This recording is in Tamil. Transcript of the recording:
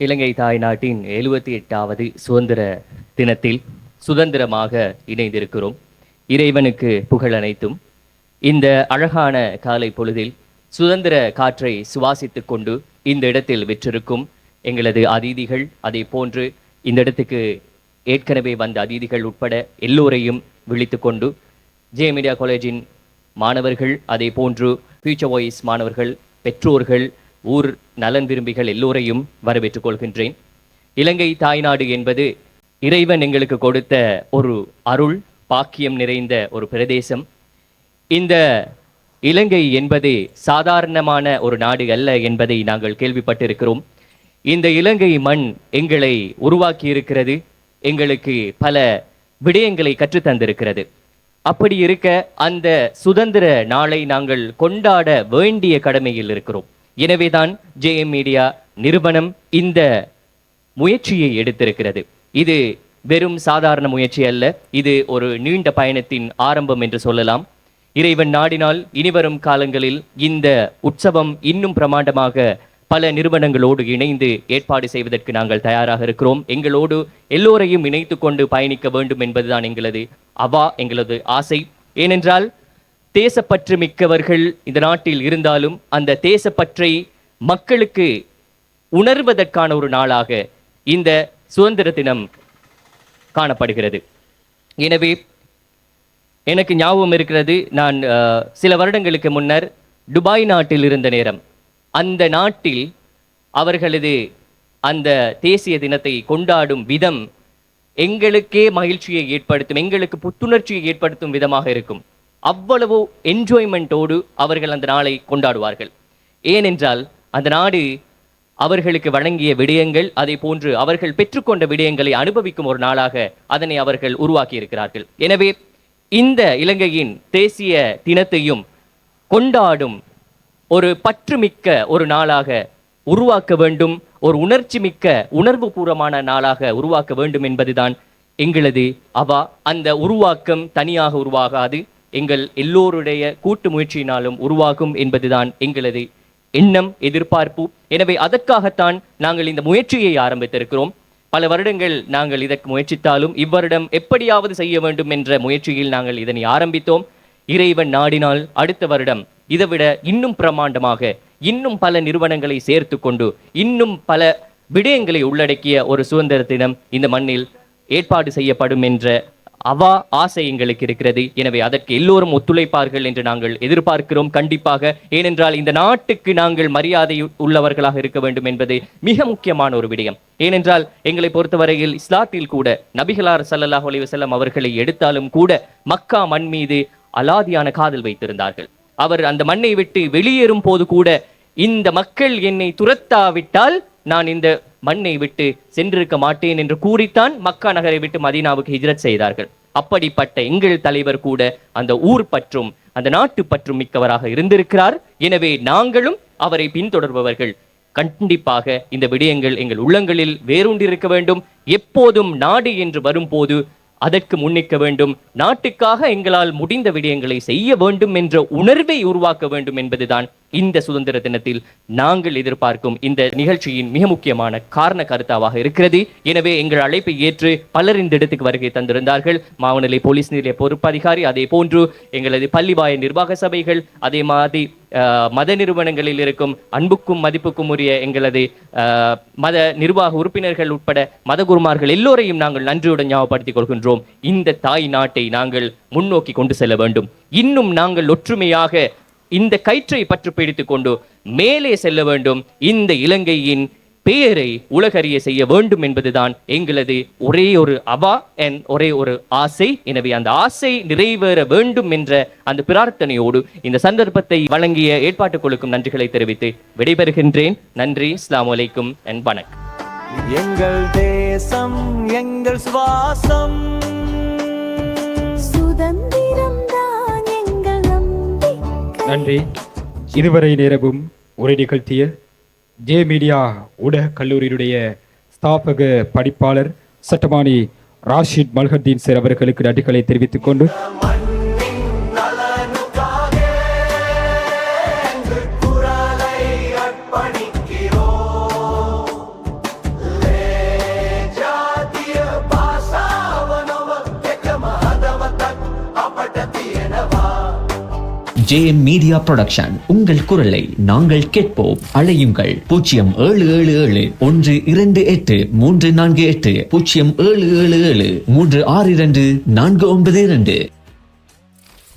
இலங்கை தாய் நாட்டின் எழுபத்தி எட்டாவது சுதந்திர தினத்தில் சுதந்திரமாக இணைந்திருக்கிறோம். இறைவனுக்கு புகழ் அனைத்தும். இந்த அழகான காலை பொழுதில் சுதந்திர காற்றை சுவாசித்து கொண்டு இந்த இடத்தில் விற்றிருக்கும் எங்களது அதிதிகள் அதே போன்று இந்த இடத்துக்கு ஏற்கனவே வந்த அதிதிகள் உட்பட எல்லோரையும் விழித்து கொண்டு ஜே மீடியா காலேஜின் மாணவர்கள் அதே போன்று ஃபியூச்சர் வாய்ஸ் மாணவர்கள் பெற்றோர்கள் ஊர் நலன் விரும்பிகள் எல்லோரையும் வரவேற்றுக் கொள்கின்றேன். இலங்கை தாய்நாடு என்பது இறைவன் எங்களுக்கு கொடுத்த ஒரு அருள் பாக்கியம் நிறைந்த ஒரு பிரதேசம். இந்த இலங்கை என்பது சாதாரணமான ஒரு நாடு அல்ல என்பதை நாங்கள் கேள்விப்பட்டிருக்கிறோம். இந்த இலங்கை மண் எங்களை உருவாக்கி இருக்கிறது எங்களுக்கு பல விடயங்களை கற்றுத்தந்திருக்கிறது அப்படி இருக்க அந்த சுதந்திர நாளை நாங்கள் கொண்டாட வேண்டிய கடமையில் இருக்கிறோம். எனவேதான் ஜேஎம் மீடியா நிறுவனம் இந்த முயற்சியை எடுத்திருக்கிறது. இது வெறும் சாதாரண முயற்சி அல்ல இது ஒரு நீண்ட பயணத்தின் ஆரம்பம் என்று சொல்லலாம். இறைவன் நாடினால் இனிவரும் காலங்களில் இந்த உற்சவம் இன்னும் பிரமாண்டமாக பல நிறுவனங்களோடு இணைந்து ஏற்பாடு செய்வதற்கு நாங்கள் தயாராக இருக்கிறோம். எங்களோடு எல்லோரையும் இணைத்து கொண்டு பயணிக்க வேண்டும் என்பதுதான் எங்களது அவா எங்களது ஆசை. ஏனென்றால் தேசப்பற்று மிக்கவர்கள் இந்த நாட்டில் இருந்தாலும் அந்த தேசப்பற்றை மக்களுக்கு உணர்வதற்கான ஒரு நாளாக இந்த சுதந்திர தினம் காணப்படுகிறது. எனவே எனக்கு ஞாபகம் இருக்கிறது நான் சில வருடங்களுக்கு முன்னர் துபாய் நாட்டில் இருந்த நேரம். அந்த நாட்டில் அவர்களது அந்த தேசிய தினத்தை கொண்டாடும் விதம் எங்களுக்கே மகிழ்ச்சியை ஏற்படுத்தும் எங்களுக்கு புத்துணர்ச்சியை ஏற்படுத்தும் விதமாக இருக்கும். அவ்வளவு என்ஜாய்மெண்ட்டோடு அவர்கள் அந்த நாளை கொண்டாடுவார்கள். ஏனென்றால் அந்த நாடு அவர்களுக்கு வழங்கிய விடயங்கள் அதை போன்று அவர்கள் பெற்றுக்கொண்ட விடயங்களை அனுபவிக்கும் ஒரு நாளாக அதனை அவர்கள் உருவாக்கி இருக்கிறார்கள் எனவே இந்த இலங்கையின் தேசிய தினத்தையும் கொண்டாடும் ஒரு பற்றுமிக்க ஒரு நாளாக உருவாக்க வேண்டும் ஒரு உணர்ச்சி மிக்க உணர்வு பூர்வமான நாளாக உருவாக்க வேண்டும் என்பதுதான் எங்களது அவா. அந்த உருவாக்கம் தனியாக உருவாகாது. எங்கள் எல்லோருடைய கூட்டு முயற்சியினாலும் உருவாகும் என்பதுதான் எங்களது எண்ணம் எதிர்பார்ப்பு. எனவே அதற்காகத்தான் நாங்கள் இந்த முயற்சியை ஆரம்பித்திருக்கிறோம். பல வருடங்கள் நாங்கள் இதற்கு முயற்சித்தாலும் இவ்வருடம் எப்படியாவது செய்ய வேண்டும் என்ற முயற்சியில் நாங்கள் இதனை ஆரம்பித்தோம். இறைவன் நாடினால் அடுத்த வருடம் இதைவிட இன்னும் பிரமாண்டமாக இன்னும் பல நிறுவனங்களை சேர்த்து கொண்டு இன்னும் பல விடயங்களை உள்ளடக்கிய ஒரு சுதந்திர தினம் இந்த மண்ணில் ஏற்பாடு செய்யப்படும் என்ற அவா ஆசை எங்களுக்கு இருக்கிறது. எனவே அதற்கு எல்லோரும் ஒத்துழைப்பார்கள் என்று நாங்கள் எதிர்பார்க்கிறோம். கண்டிப்பாக ஏனென்றால் இந்த நாட்டுக்கு நாங்கள் மரியாதை உள்ளவர்களாக இருக்க வேண்டும் என்பது மிக முக்கியமான ஒரு விடயம். ஏனென்றால் எங்களை பொறுத்தவரையில் இஸ்லாத்தில் கூட நபிகளார் சல்லாஹ் அலிவசல்லம் அவர்களை எடுத்தாலும் கூட மக்கா மண் மீது அலாதியான காதல் வைத்திருந்தார்கள். அவர் அந்த மண்ணை விட்டு வெளியேறும் போது கூட இந்த மக்கள் என்னை துரத்தாவிட்டால் நான் இந்த மண்ணை விட்டு சென்றிருக்க மாட்டேன் என்று கூறித்தான் மக்கா நகரை விட்டு மதீனாவுக்கு ஹிஜ்ரத் செய்தார்கள். அப்படிப்பட்ட எங்கள் தலைவர் கூட அந்த ஊர் பற்றும் அந்த நாட்டு பற்றும் மிக்கவராக இருந்திருக்கிறார். எனவே நாங்களும் அவரை பின்தொடர்பவர்கள். கண்டிப்பாக இந்த விடயங்கள் எங்கள் உள்ளங்களில் வேரூண்டிருக்க வேண்டும். எப்போதும் நாடு என்று வரும்போது அதற்கு முன்னிக்க வேண்டும். நாட்டுக்காக எங்களால் முடிந்த விடயங்களை செய்ய வேண்டும் என்ற உணர்வை உருவாக்க வேண்டும் என்பதுதான் இந்த சுதந்திர தினத்தில் நாங்கள் எதிர்பார்க்கும் இந்த நிகழ்ச்சியின் மிக முக்கியமான காரண கருத்தாவாக இருக்கிறது. எனவே எங்கள் அழைப்பை ஏற்று பலர் இந்த இடத்துக்கு வருகை தந்திருந்தார்கள். மாவநிலை போலீஸ் நிலைய பொறுப்பதிகாரி அதே போன்று எங்களது பள்ளிவாய நிர்வாக சபைகள் அதே மாதிரி மத நிறுவனங்களில் இருக்கும் அன்புக்கும் மதிப்புக்கும் உரிய எங்களது மத நிர்வாக உறுப்பினர்கள் உட்பட மதகுருமார்கள் எல்லோரையும் நாங்கள் நன்றியுடன் ஞாபகப்படுத்திக் கொள்கின்றோம். இந்த தாய் நாட்டை நாங்கள் முன்னோக்கி கொண்டு செல்ல வேண்டும். இன்னும் நாங்கள் ஒற்றுமையாக இந்த கயிற்றை பற்றி பிடித்து கொண்டு மேலே செல்ல வேண்டும். இந்த இலங்கையின் பெயரை உலகறிய செய்ய வேண்டும் என்பதுதான் எங்களது ஒரே ஒரு அவா என் ஒரே ஒரு ஆசை. எனவே அந்த ஆசை நிறைவேற வேண்டும் என்ற அந்த பிரார்த்தனையோடு இந்த சந்தர்ப்பத்தை வழங்கிய ஏற்பாட்டுக் குழுக்கும் நன்றிகளை தெரிவித்து விடைபெறுகின்றேன். நன்றி அஸ்ஸலாமு அலைக்கும் அண்ட் வணக்கம். எங்கள் தேசம் எங்கள் சுவாசம். சுதந்திரம் தான் எங்கள் நம்பிக்கை. நன்றி. இதுவரை நேரமும் உரை நிகழ்த்திய ஜே மீடியா ஊடக கல்லூரியினுடைய ஸ்தாபக படிப்பாளர் சட்டமானி ராஷித் மல்ஹத்தீன் சார் அவர்களுக்கு நன்றிகளை தெரிவித்துக் கொண்டு ஜேஎம் மீடியா ப்ரொடக்ஷன் உங்கள் குரலை நாங்கள் கேட்போம். அழையுங்கள். பூஜ்ஜியம் ஏழு ஏழு ஏழு ஒன்று இரண்டு எட்டு மூன்று நான்கு எட்டு பூஜ்ஜியம் ஏழு ஏழு ஏழு மூன்று ஆறு இரண்டு நான்கு ஒன்பது இரண்டு.